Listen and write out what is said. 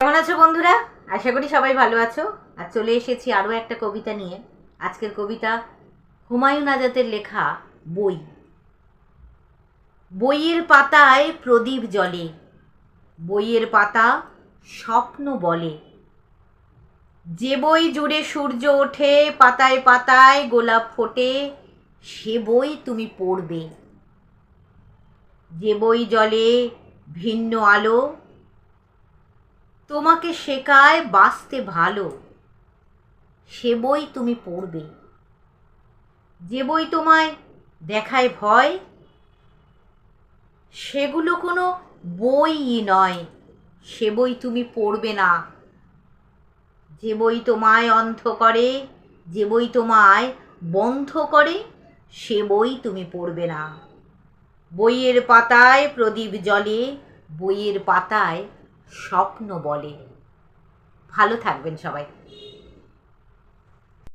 কেমন আছো বন্ধুরা? আশা করি সবাই ভালো আছো। আর চলে এসেছি আরও একটা কবিতা নিয়ে। আজকের কবিতা হুমায়ুন আজাদের লেখা বই। বইয়ের পাতায় প্রদীপ জ্বলে। বইয়ের পাতা স্বপ্ন বলে। যে বই জুড়ে সূর্য ওঠে, পাতায় পাতায় গোলাপ ফোটে, সে বই তুমি পড়বে। যে বই জলে ভিন্ন আলো তোমাকে শেখায় বাঁচতে ভালো। সে বই তুমি পড়বে। যে বই তোমায় দেখায় ভয়, সেগুলো কোনো বইই নয়। সে বই তুমি পড়বে না। যে বই তোমায় অন্ধ করে, যে বই তোমায় বন্ধ করে, সে বই তুমি পড়বে না। বইয়ের পাতায় প্রদীপ জলে বইয়ের পাতায় স্বপ্ন বলে। ভালো থাকবেন সবাই।